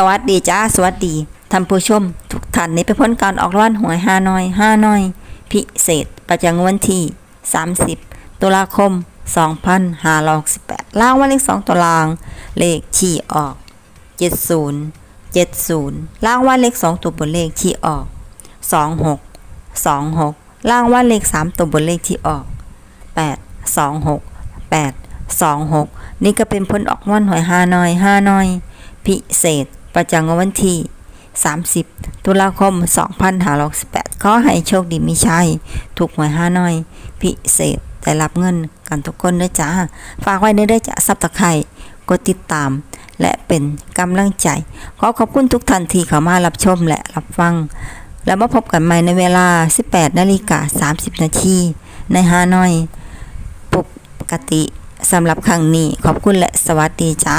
สวัสดีจ้า สวัสดีท่านผู้ชม ทุกท่านนี้เป็นผลการออกรางวัลหวยฮานอยฮานอย พิเศษ ประจำวันที่ 30 ตุลาคม 2568ล่างวันเลข2ตัวลาง เลขที่ออก 70 70ล่างวันเลข2ตัวบนเลขที่ออก 26 26ล่างวันเลข3ตัวบนเลขที่ออก 8 26 8 26 นี่ก็เป็นผลออกวันหวยฮานอยฮานอย พิเศษ ประจำวันที่ 30 ตุลาคม 2568ขอให้โชคดีมีชัย ถูกหวยห้าน้อย พิเศษได้รับเงินกันทุกคนด้วยจ้า ฝากไว้ในเด้จ้าซับตะไคร่กดติดตาม และเป็นกำลังใจ ขอขอบคุณทุกท่านที่เข้ามารับชมและรับฟัง แล้วมาพบกันใหม่ในเวลา 18นาฬิกา30 นาทีในฮานอยปกติสำหรับครั้งนี้ขอบคุณและสวัสดีจ้า